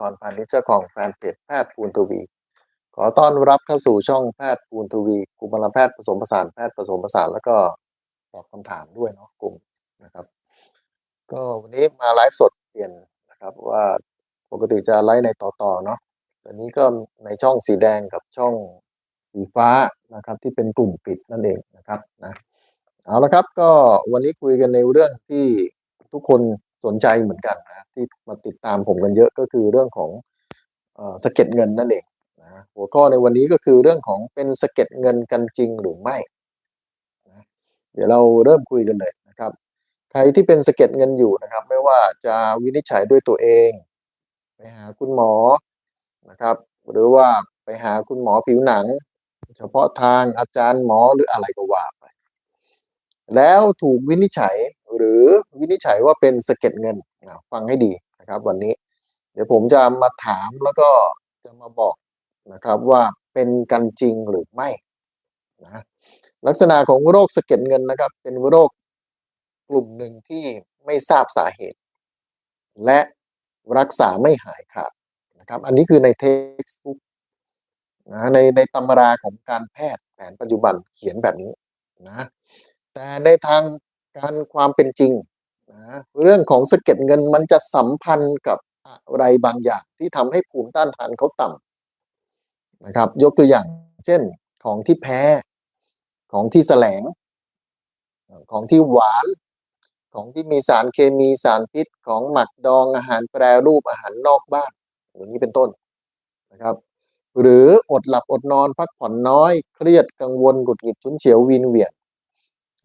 พรพานิชเจ้าของแฟนเพจแพทย์ปูนทวี ขอต้อนรับเข้าสู่ช่องแพทย์ปูนทวีกุมารแพทย์ผสมผสานแพทย์ผสมผสานแล้วก็ตอบคำถามด้วยเนาะกลุ่มนะครับ ก็วันนี้มาไลฟ์สดเปลี่ยนนะครับว่าปกติจะไลฟ์ในต่อต่อเนาะตอนนี้ก็ในช่องสีแดงกับช่องสีฟ้านะครับ ที่เป็นกลุ่มปิดนั่นเองนะครับนะเอาละครับก็วันนี้คุยกันในเรื่องที่ทุกคน สนใจเหมือนกันนะที่มาติดตามผมกันเยอะก็คือเรื่องของอสะเก็ดเงินนั่นเองนะหัวข้อในวันนี้ก็คือเรื่องของเป็นสะเก็ดเงินกันจริงหรือไม่นะเดี๋ยวเราเริ่มคุยกันเลยนะครับ ใครที่เป็นสะเก็ดเงินอยู่นะครับ ไม่ว่าจะวินิจฉัยด้วยตัวเองไปหาคุณหมอนะครับ หรือว่าไปหาคุณหมอผิวหนัง เฉพาะทางอาจารย์หมอหรืออะไรก็ว่าไปแล้วถูกวินิจฉัย หรือวินิจฉัยว่าเป็นสะเก็ดเงินฟังให้ดีนะครับวันนี้ เดี๋ยวผมจะมาถามแล้วก็จะมาบอกนะครับว่าเป็นกันจริงหรือไม่นะลักษณะของโรคสะเก็ดเงินนะครับ เป็นโรคกลุ่มหนึ่งที่ไม่ทราบสาเหตุ และรักษาไม่หายขาดนะครับอันนี้คือในเท็กซ์บุ๊กนะในในตำราของการแพทย์แผนปัจจุบันเขียนแบบนี้นะแต่ในทาง การความเป็นจริงนะเรื่องของสะเก็ดเงินมันจะสัมพันธ์กับอะไรบางอย่างที่ทำให้ภูมิต้านทานเขาต่ำนะครับ ยกตัวอย่าง เช่นของที่แพ้ของที่แสลง ของที่หวาน ของที่มีสารเคมีสารพิษ ของหมักดองอาหารแปรรูปอาหารนอกบ้านอย่างนี้เป็นต้นนะครับ หรืออดหลับอดนอนพักผ่อนน้อย เครียดกังวลหงุดหงิดฉุนเฉียววีนเวียน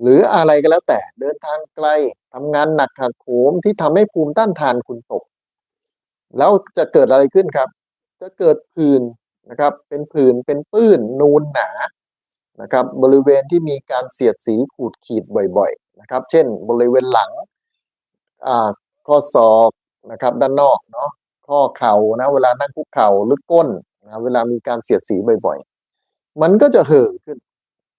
หรืออะไรก็แล้วแต่เดินทางไกลทำงานหนักหักโหมที่ทำให้ภูมิต้านทานคุณตก แล้วจะเกิดอะไรขึ้นครับ จะเกิดผื่นนะครับ เป็นผื่นเป็นปื้นนูนหนานะครับ บริเวณที่มีการเสียดสีขูดขีดบ่อยๆนะครับ เช่น บริเวณหลังอ่าข้อศอกนะครับ ด้านนอกเนาะข้อเข่านะเวลานั่งคุกเข่าหรือก้นนะเวลามีการเสียดสีบ่อยๆ มันก็จะเห่อขึ้น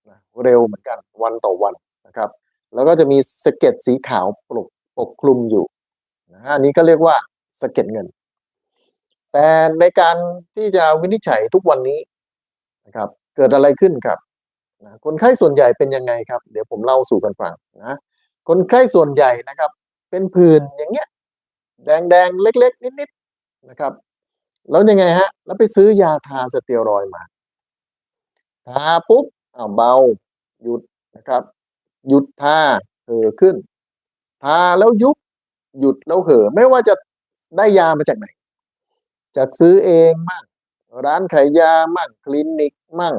นะเร็วเหมือนกันวันต่อวัน นะครับ แล้วก็จะมีสะเก็ดสีขาวปกปกคลุมอยู่นะอันนี้ก็เรียกว่าสะเก็ดเงิน แต่ในการที่จะวินิจฉัยทุกวันนี้นะครับเกิดอะไรขึ้นครับนะคนไข้ส่วนใหญ่เป็นยังไงครับ เดี๋ยวผมเล่าสู่กันฟังนะคนไข้ส่วนใหญ่นะครับ เป็นผื่นอย่างเงี้ยแดงๆเล็ก ๆ นิดๆนะครับ แล้วยังไงฮะ แล้วไปซื้อยาทาสเตียรอยมาทาปุ๊บอ้าวเบาหยุดนะครับ หยุดทาเห่อขึ้น ทาแล้วยุบหยุดแล้วเห่อไม่ว่าจะได้ยามาจากไหน จากซื้อเองมั่งร้านขายยามั่งคลินิกมั่ง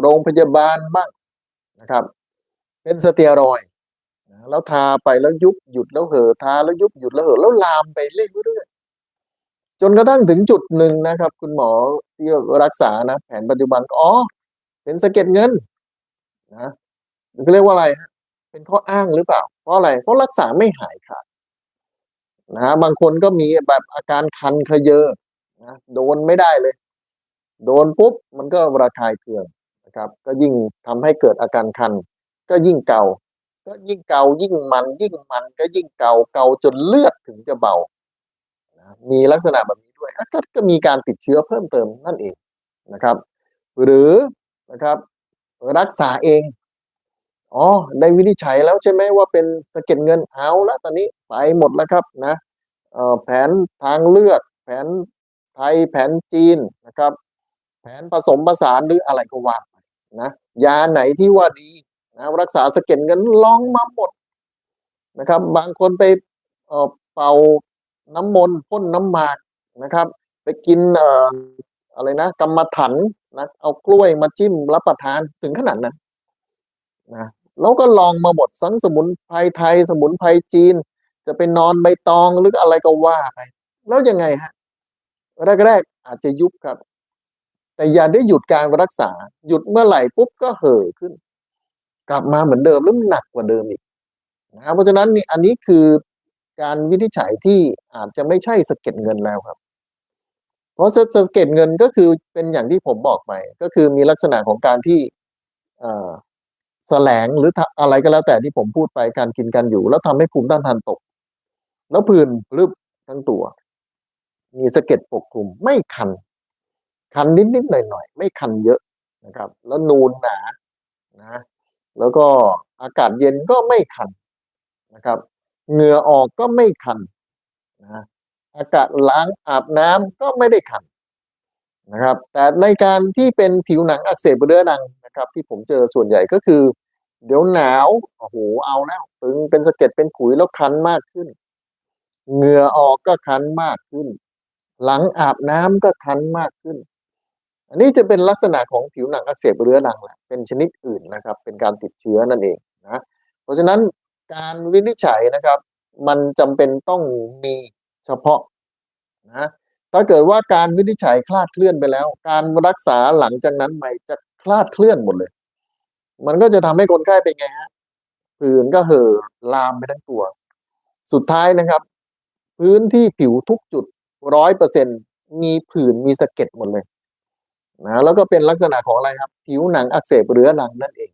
โรงพยาบาลบ้างนะครับ เป็นสเตียรอยด์แล้วทาไปแล้วยุบหยุดแล้วเห่อทาแล้วยุบหยุดแล้วเห่อแล้วลามไปเรื่อยๆจนกระทั่งถึงจุดหนึ่งนะครับ คุณหมอที่รักษานะ แผนปัจจุบันก็อ๋อเป็นสะเก็ดเงินนะ มันก็เรียกว่าอะไรฮะเป็นข้ออ้างหรือเปล่า เพราะอะไรเพราะรักษาไม่หายขาดนะฮะบางคนก็มีแบบอาการคันขยเยอนะโดนไม่ได้เลย โดนปุ๊บมันก็ระคายเคืองนะครับ ก็ยิ่งทำให้เกิดอาการคัน ก็ยิ่งเกาก็ยิ่งเกายิ่งมัน ยิ่งมันก็ยิ่งเกาเกาจนเลือดถึงจะเบานะมีลักษณะแบบนี้ด้วยก็ก็มีการติดเชื้อเพิ่มเติมนั่นเองนะครับ หรือนะครับ รักษาเอง อ๋อได้วินิจฉัยแล้วใช่ไหมว่าเป็นสะเก็ดเงินเอาแล้วตอนนี้ไปหมดแล้วครับนะแผนทางเลือก แผนไทยแผนจีนนะครับ แผนผสมผสานหรืออะไรก็ว่าไปนะยาไหนที่ว่าดีนะรักษาสะเก็ดเงินลองมาหมดนะครับ บางคนไปเอ่อเป่าน้ำมนต์พ่นน้ำหมากนะครับ ไปกินเอ่ออะไรนะกรรมฐานนะเอากล้วยมาจิ้มรับประทานถึงขนาดนั้นนะ แล้วก็ลองมาหมดทั้งสมุนไพรไทย สมุนไพรจีน จะเป็นนอนใบตองหรืออะไรก็ว่าไปแล้วยังไงฮะแรกๆอาจจะยุบครับ แต่อย่าได้หยุดการรักษา หยุดเมื่อไหร่ปุ๊บก็เห่อขึ้น กลับมาเหมือนเดิมหรือหนักกว่าเดิมอีกนะเพราะฉะนั้นนี่อันนี้คือการวินิจฉัยที่อาจจะไม่ใช่สะเก็ดเงินแล้วครับ เพราะสะเก็ดเงินก็คือเป็นอย่างที่ผมบอกไป ก็คือมีลักษณะของการที่เอ่อ แสลงหรืออะไรก็แล้วแต่ที่ผมพูดไปการกินกันอยู่ แล้วทำให้ภูมิต้านทานตก แล้วผื่นรึบทั้งตัว มีสะเก็ดปกคลุม ไม่คัน คันนิดๆหน่อยๆไม่คันเยอะนะครับ แล้วนูนหนานะแล้วก็อากาศเย็นก็ไม่คันนะครับเหงื่อออกก็ไม่คันนะอากาศล้างอาบน้ำก็ไม่ได้คันนะครับ แต่ในการที่เป็นผิวหนังอักเสบเรื้อรัง นะครับที่ผมเจอส่วนใหญ่ก็คือ เดี๋ยวหนาวโอ้โหเอาแล้วตึงเป็นสะเก็ดเป็นขุยแล้วคันมากขึ้นเหงื่อออกก็คันมากขึ้น หลังอาบน้ำก็คันมากขึ้น อันนี้จะเป็นลักษณะของผิวหนังอักเสบเรื้อรังแหละเป็นชนิดอื่นนะครับ เป็นการติดเชื้อนั่นเองนะเพราะฉะนั้นการวินิจฉัยนะครับ มันจำเป็นต้องมีเฉพาะนะถ้าเกิดว่าการวินิจฉัยคลาดเคลื่อนไปแล้ว การรักษาหลังจากนั้นใหม่จะ คลาดเคลื่อนหมดเลย มันก็จะทำให้คนไข้เป็นไงฮะผื่นก็เห่อลามไปทั้งตัว สุดท้ายนะครับ พื้นที่ผิวทุกจุดร้อยเปอร์เซ็นมีผื่นมีสะเก็ดหมดเลยนะแล้วก็เป็นลักษณะของอะไรครับ ผิวหนังอักเสบเรื้อรังนั่นเอง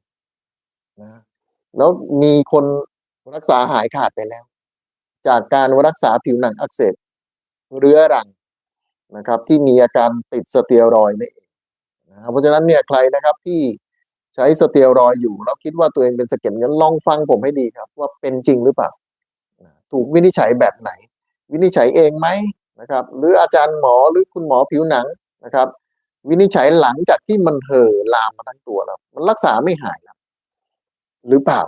นะแล้วมีคนรักษาหายขาดไปแล้ว จากการรักษาผิวหนังอักเสบเรื้อรังนะครับ ที่มีอาการติดสเตียรอยด์นี่เอง นะเพราะฉะนั้นเนี่ยใครนะครับที่ใช้สเตียรอยอยู่ แล้วคิดว่าตัวเองเป็นสะเก็ดเงินลองฟังผมให้ดีครับ ว่าเป็นจริงหรือเปล่า ถูกวินิจฉัยแบบไหน วินิจฉัยเองไหมนะครับ หรืออาจารย์หมอหรือคุณหมอผิวหนังนะครับ วินิจฉัยหลังจากที่มันเห่อลามมาทั้งตัวแล้วมันรักษาไม่หายแล้วหรือเปล่า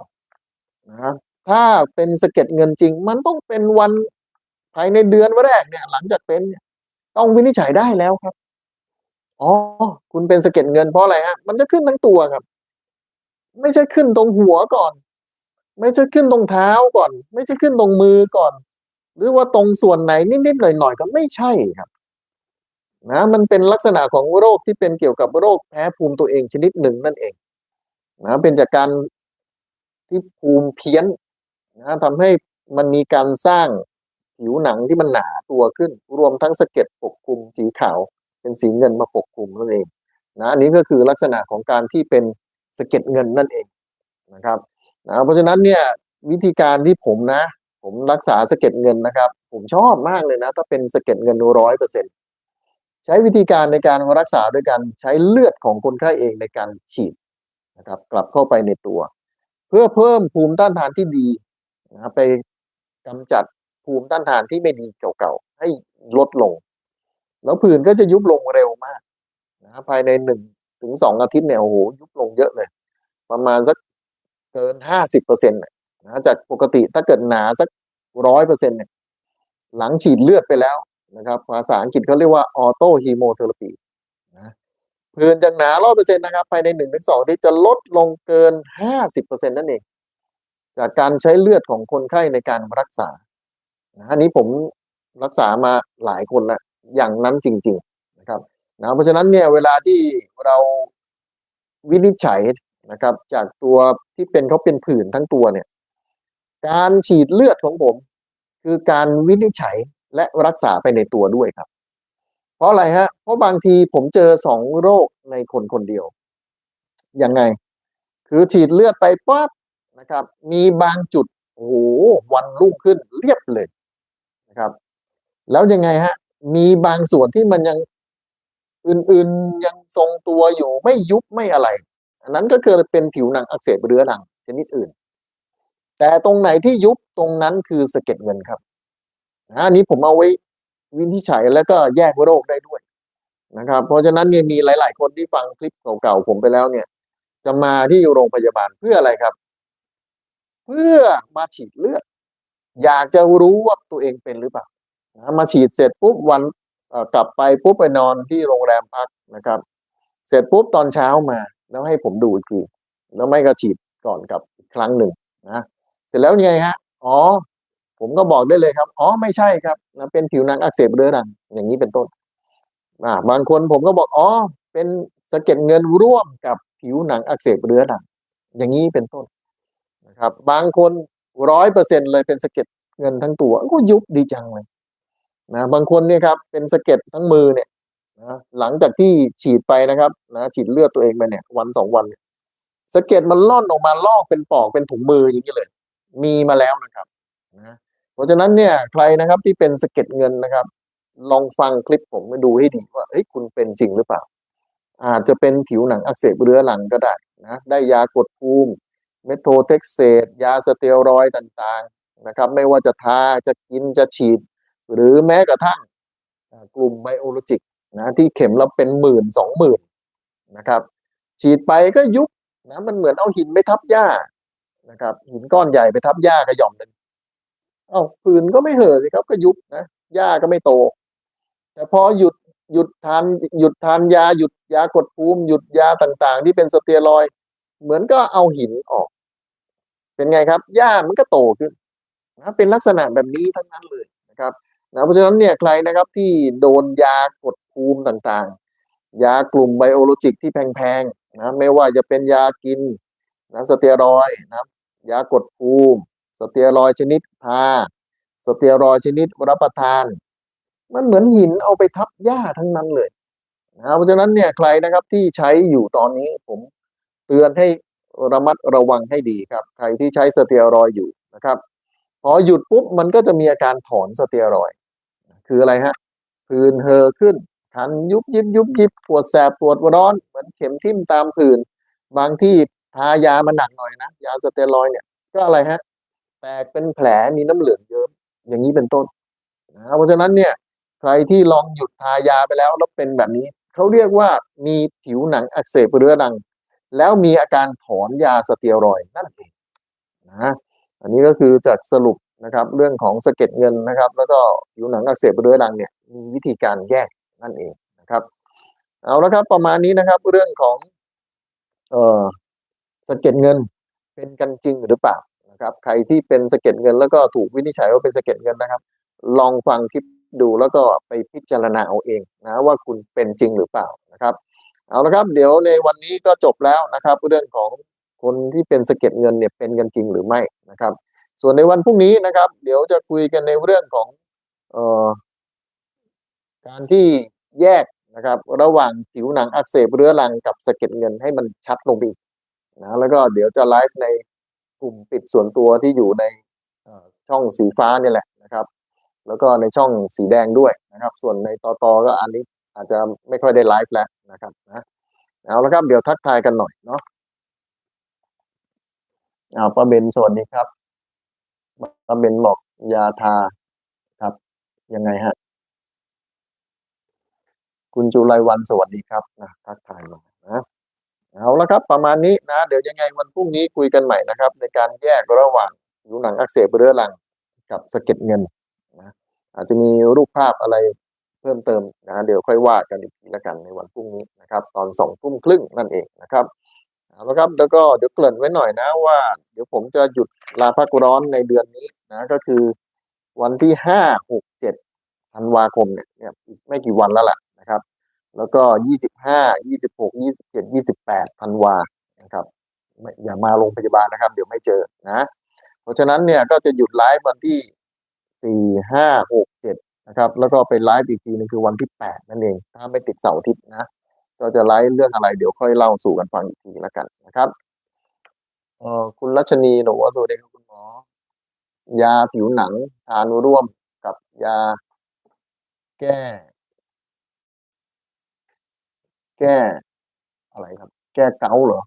นะถ้าเป็นสะเก็ดเงินจริง มันต้องเป็นวันภายในเดือนแรกเนี่ย หลังจากเป็นเนี่ยต้องวินิจฉัยได้แล้วครับ อ๋อ คุณเป็นสะเก็ดเงินเพราะอะไรฮะ มันจะขึ้นทั้งตัวครับ ไม่ใช่ขึ้นตรงหัวก่อน ไม่ใช่ขึ้นตรงเท้าก่อน ไม่ใช่ขึ้นตรงมือก่อน หรือว่าตรงส่วนไหนนิดๆหน่อยๆก็ไม่ใช่ครับนะมันเป็นลักษณะของโรคที่เป็นเกี่ยวกับโรคแพ้ภูมิตัวเองชนิดหนึ่งนั่นเองนะเป็นจากการที่ภูมิเพี้ยนนะทำให้มันมีการสร้างผิวหนังที่มันหนาตัวขึ้น รวมทั้งสะเก็ดปกคลุมสีขาว เป็นสีเงินมาปกคลุมนั่นเองนะอันนี้ก็คือลักษณะของการที่เป็นสะเก็ดเงินนั่นเองนะครับนะเพราะฉะนั้นเนี่ยวิธีการที่ผมนะ ผมรักษาสะเก็ดเงินนะครับ ผมชอบมากเลยนะ ถ้าเป็นสะเก็ดเงินร้อยเปอร์เซ็นต์ใช้วิธีการในการรักษาด้วยการใช้เลือดของคนไข้เองในการฉีดนะครับกลับเข้าไปในตัว เพื่อเพิ่มภูมิต้านทานที่ดีนะไปกำจัดภูมิต้านทานที่ไม่ดีเก่าๆให้ลดลง แล้วผื่นก็จะยุบลงเร็วมากนะภายในหนึ่งถึงสองอาทิตย์เนี่ยโอ้โหยุบลงเยอะเลย ประมาณสักเกินห้าสิบเปอร์เซ็นต์นะจากปกติถ้าเกิดหนาสักร้อยเปอร์เซ็นต์เนี่ยหลังฉีดเลือดไปแล้วนะครับภาษาอังกฤษเขาเรียกว่าออโตฮีโมเทอราปีนะผื่นจากหนาร้อยเปอร์เซ็นต์นะครับภายในหนึ่งถึงสองที่จะลดลงเกินห้าสิบเปอร์เซ็นต์นั่นเอง จากการใช้เลือดของคนไข้ในการรักษานะอันนี้ผมรักษามาหลายคนแล้ว อย่างนั้นจริง ๆนะครับนะเพราะฉะนั้นเนี่ยเวลาที่เราวินิจฉัยนะครับ จากตัวที่เป็นเขาเป็นผื่นทั้งตัวเนี่ย การฉีดเลือดของผม คือการวินิจฉัยและรักษาไปในตัวด้วยครับ เพราะอะไรฮะเพราะบางทีผมเจอสองโรคในคนคนเดียวยังไง คือฉีดเลือดไปปั๊บนะครับ มีบางจุดโอ้โหวันรุ่งขึ้นเรียบเลยนะครับ แล้วยังไงฮะ มีบางส่วนที่มันยังอื่นๆยังทรงตัวอยู่ไม่ยุบไม่อะไร อันนั้นก็คือเป็นผิวหนังอักเสบเรื้อรังชนิดอื่น แต่ตรงไหนที่ยุบตรงนั้นคือสะเก็ดเงินครับอันนี้ผมเอาไว้วินิจฉัยแล้วก็แยกโรคได้ด้วยนะครับ เพราะฉะนั้นเนี่ยมีหลาย ๆ คนที่ฟังคลิปเก่าๆผมไปแล้วเนี่ย จะมาที่โรงพยาบาลเพื่ออะไรครับ เพื่อมาฉีดเลือด อยากจะรู้ว่าตัวเองเป็นหรือเปล่า มาฉีดเสร็จปุ๊บวันกลับไปปุ๊บไปนอนที่โรงแรมพักนะครับ เสร็จปุ๊บตอนเช้ามาแล้วให้ผมดูอีกทีแล้วไม่ก็ฉีดก่อนกับอีกครั้งหนึ่งนะเสร็จแล้วยังไงฮะอ๋อ ผมก็บอกได้เลยครับ อ๋อไม่ใช่ครับนะเป็นผิวหนังอักเสบเรื้อรังอย่างนี้เป็นต้นอ่าบางคนผมก็บอกอ๋อเป็นสะเก็ดเงินร่วมกับผิวหนังอักเสบเรื้อรังอย่างนี้เป็นต้นนะครับ บางคนร้อยเปอร์เซ็นเลยเป็นสะเก็ดเงินทั้งตัวก็ยุบดีจังเลย นะบางคนเนี่ยครับเป็นสะเก็ดทั้งมือเนี่ยนะหลังจากที่ฉีดไปนะครับนะฉีดเลือดตัวเองไปเนี่ยวันสองวันเนี่ยสะเก็ดมันล่อนออกมาลอกเป็นปอกเป็นถุงมืออย่างนี้เลย มีมาแล้วนะครับนะเพราะฉะนั้นเนี่ยใครนะครับที่เป็นสะเก็ดเงินนะครับ ลองฟังคลิปผมมาดูให้ดีว่าเฮ้ยคุณเป็นจริงหรือเปล่า อาจจะเป็นผิวหนังอักเสบเรื้อรังก็ได้นะได้ยากดภูมิเมโทเท็กเซตยาสเตียรอยต่างๆนะครับ ไม่ว่าจะทาจะกินจะฉีด หรือแม้กระทั่งกลุ่มไบโอโลจิกนะที่เข็มละเป็นหมื่นสองหมื่นนะครับ ฉีดไปก็ยุบนะมันเหมือนเอาหินไปทับหญ้านะครับ หินก้อนใหญ่ไปทับหญ้ากระหย่อมหนึ่งเอ้าผื่นก็ไม่เห่อสิครับก็ยุบนะหญ้าก็ไม่โต แต่พอหยุดหยุดทานหยุดทานยาหยุดยากดภูมิหยุดยาต่างๆ ที่เป็นสเตียรอย เหมือนก็เอาหินออก เป็นไงครับหญ้ามันก็โตขึ้นนะเป็นลักษณะแบบนี้ทั้งนั้นเลยนะครับ นะเพราะฉะนั้นเนี่ยใครนะครับที่โดนยากดภูมิต่างๆ ยากลุ่มไบโอโลจิกที่แพงๆนะไม่ว่าจะเป็นยากินนะสเตียรอยนะยากดภูมิสเตียรอยชนิดทาสเตียรอยชนิดรับประทาน มันเหมือนหินเอาไปทับหญ้าทั้งนั้นเลยนะเพราะฉะนั้นเนี่ยใครนะครับที่ใช้อยู่ตอนนี้ผมเตือนให้ระมัดระวังให้ดีครับ ใครที่ใช้สเตียรอยอยู่นะครับ พอหยุดปุ๊บมันก็จะมีอาการถอนสเตียรอย คืออะไรฮะผื่นเห่อขึ้นคันยุบยิบยุบยิบปวดแสบปวดร้อนเหมือนเข็มทิ่มตามผื่นบางที่ทายามันหนักหน่อยนะยาสเตียรอยเนี่ย ก็อะไรฮะแตกเป็นแผลมีน้ำเหลืองเยิ้มอย่างนี้เป็นต้นนะเพราะฉะนั้นเนี่ยใครที่ลองหยุดทายาไปแล้วแล้วเป็นแบบนี้เขาเรียกว่ามีผิวหนังอักเสบเรื้อรัง แล้วมีอาการถอนยาสเตียรอยนั่นเองนะอันนี้ก็คือจากสรุป นะครับ เรื่องของสะเก็ดเงินนะครับ แล้วก็ผิวหนังอักเสบเรื้อรังเนี่ยมีวิธีการแยกนั่นเองนะครับ เอาละครับประมาณนี้นะครับเรื่องของเอ่อสะเก็ดเงินเป็นกันจริงหรือเปล่านะครับ ใครที่เป็นสะเก็ดเงิน แล้วก็ถูกวินิจฉัยว่าเป็นสะเก็ดเงินนะครับ ลองฟังคลิปดูแล้วก็ไปพิจารณาเอาเองนะว่าคุณเป็นจริงหรือเปล่านะครับ เอาละครับ เดี๋ยวในวันนี้ก็จบแล้วนะครับ เรื่องของคนที่เป็นสะเก็ดเงินเนี่ยเป็นกันจริงหรือไม่นะครับ ส่วนในวันพรุ่งนี้นะครับ เดี๋ยวจะคุยกันในเรื่องของออการที่แยกนะครับ ระหว่างผิวหนังอักเสบเรื้อรังกับสะเก็ดเงินให้มันชัดลงไปอีกนะแล้วก็เดี๋ยวจะไลฟ์ในกลุ่มปิดส่วนตัวที่อยู่ในช่องสีฟ้านี่แหละนะครับ แล้วก็ในช่องสีแดงด้วยนะครับ ส่วนในตอตอก็อันนี้อาจจะไม่ค่อยได้ไลฟ์แล้วนะครับนะเอาละครับเดี๋ยวทักทายกันหน่อยเนาะเอาป้าเบนสวัสดีครับ ป้าเบนบอกยาทาครับ ยังไงฮะ คุณจุไรวันสวัสดีครับนะทักทายมานะเอาละครับ ประมาณนี้นะ เดี๋ยวยังไงวันพรุ่งนี้คุยกันใหม่นะครับ ในการแยกระหว่างผิวหนังอักเสบเรื้อรังกับสะเก็ดเงินนะอาจจะมีรูปภาพอะไรเพิ่มเติมนะเดี๋ยวค่อยว่ากันอีกทีละกันในวันพรุ่งนี้นะครับ ตอนสองทุ่มครึ่งนั่นเองนะครับ เอาละครับแล้วก็เดี๋ยวเกริ่นไว้หน่อยนะว่า เดี๋ยวผมจะหยุดลาพักร้อนในเดือนนี้นะก็คือวันที่ห้าหกเจ็ดธันวาคมเนี่ยอีกไม่กี่วันแล้วล่ะนะครับ แล้วก็ยี่สิบห้ายี่สิบหกยี่สิบเจ็ดยี่สิบแปดธันวานะครับอย่ามาโรงพยาบาลนะครับ เดี๋ยวไม่เจอนะ เพราะฉะนั้นเนี่ยก็จะหยุดไลฟ์วันที่สี่ห้าหกเจ็ดนะครับ แล้วก็ไปไลฟ์อีกทีนึงคือวันที่แปดนั่นเอง ถ้าไม่ติดเสาร์อาทิตย์นะ ก็จะไลฟ์เรื่องอะไรเดี๋ยวค่อยเล่าสู่กันฟังอีกทีแล้วกันนะครับเออคุณรัชนีหนูว่าสวัสดีครับคุณหมอ ยาผิวหนังทานร่วมกับยา แก้ แก้ อะไรครับ แก้เกาเหรอ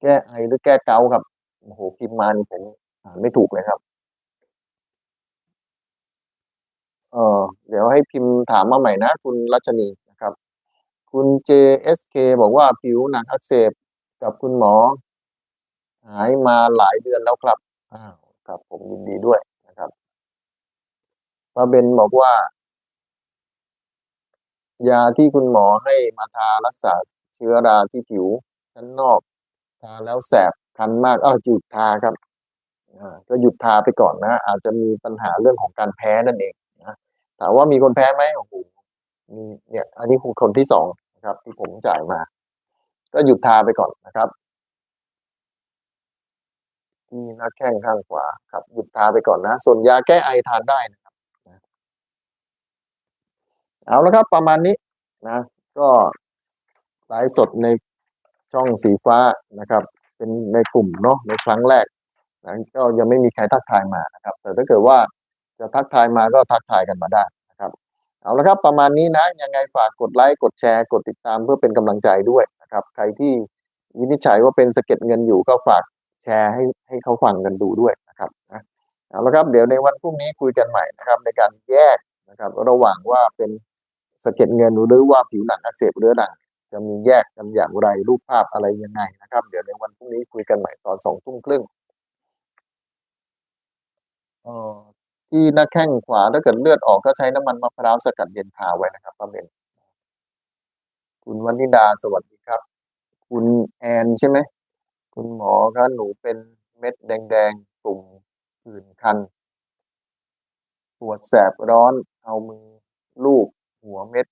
แก้ไอหรือแก้เกาครับโอ้โหพิมพ์มานี่ผมอ่านไม่ถูกเลยครับ เออเดี๋ยวให้พิมพ์ถามมาใหม่นะ คุณรัชนีนะครับ คุณ JSK บอกว่าผิวหนังอักเสบกับคุณหมอ หายมาหลายเดือนแล้วครับอ้าวครับผมยินดีด้วยนะครับป้าเบนบอกว่า ยาที่คุณหมอให้มาทารักษาเชื้อราที่ผิวชั้นนอก ทาแล้วแสบคันมากอ้าวหยุดทาครับอ่าก็หยุดทาไปก่อนนะ อาจจะมีปัญหาเรื่องของการแพ้นั่นเอง ถามว่ามีคนแพ้ไหมโอ้โหมีเนี่ย อันนี้คือคนที่สองนะครับ ที่ผมจ่ายมา ก็หยุดทาไปก่อนนะครับ ที่หน้าแข้งข้างขวาครับ หยุดทาไปก่อนนะ ส่วนยาแก้ไอทานได้นะครับเอาละครับ ประมาณนี้นะ ก็ไลฟ์สดในช่องสีฟ้านะครับ เป็นในกลุ่มเนาะในครั้งแรกนะก็ยังไม่มีใครทักทายมานะครับ แต่ถ้าเกิดว่า จะทักทายมาก็ทักทายกันมาได้นะครับ เอาละครับประมาณนี้นะยังไงฝากกดไลค์กดแชร์กดติดตามเพื่อเป็นกำลังใจด้วยนะครับ ใครที่วินิจฉัยว่าเป็นสะเก็ดเงินอยู่ก็ฝากแชร์ให้ให้เขาฟังกันดูด้วยนะครับนะเอาละครับเดี๋ยวในวันพรุ่งนี้คุยกันใหม่นะครับ ในการแยกนะครับ ระหว่างว่าเป็นสะเก็ดเงินหรือว่าผิวหนังอักเสบเรื้อรังจะมีแยกกันอย่างไรรูปภาพอะไรยังไงนะครับ เดี๋ยวในวันพรุ่งนี้คุยกันใหม่ตอนสองทุ่มครึ่งอ่อ ที่หน้าแข้งขวาถ้าเกิดเลือดออกก็ใช้น้ำมันมะพร้าวสกัดเย็นทาไว้นะครับป้าเบนคุณวันิดาสวัสดีครับ คุณแอนใช่ไหมคุณหมอครับหนูเป็นเม็ดแดงๆตุ่มผื่นคัน ปวดแสบร้อนเอามือลูบหัวเม็ด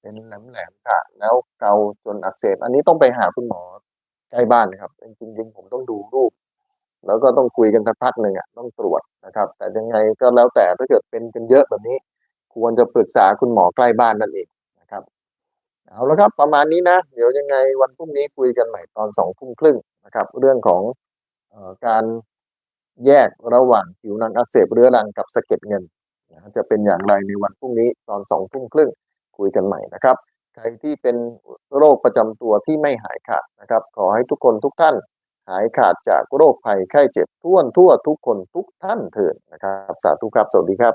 เป็นแหลมๆค่ะ แล้วเกาจนอักเสบ อันนี้ต้องไปหาคุณหมอใกล้บ้านนะครับ จริงๆผมต้องดูรูป แล้วก็ต้องคุยกันสักพักหนึ่งอะต้องตรวจนะครับ แต่ยังไงก็แล้วแต่ถ้าเกิดเป็นกันเยอะแบบนี้ ควรจะปรึกษาคุณหมอใกล้บ้านนั่นเองนะครับเอาละครับประมาณนี้นะ เดี๋ยวยังไงวันพรุ่งนี้คุยกันใหม่ตอนสองทุ่มครึ่งนะครับเรื่องของออการแยกระหว่างผิวหนังอักเสบเรื้อรังกับสะเก็ดเงินนะจะเป็นอย่างไรในวันพรุ่งนี้ตอนสองทุ่มครึ่งคุยกันใหม่นะครับ ใครที่เป็นโรคประจำตัวที่ไม่หายขาดนะครับ ขอให้ทุกคนทุกท่าน หายขาดจากโรคภัยไข้เจ็บทั่วทั่วทุกคนทุกท่านเถิดนะครับ สาธุครับ สวัสดีครับ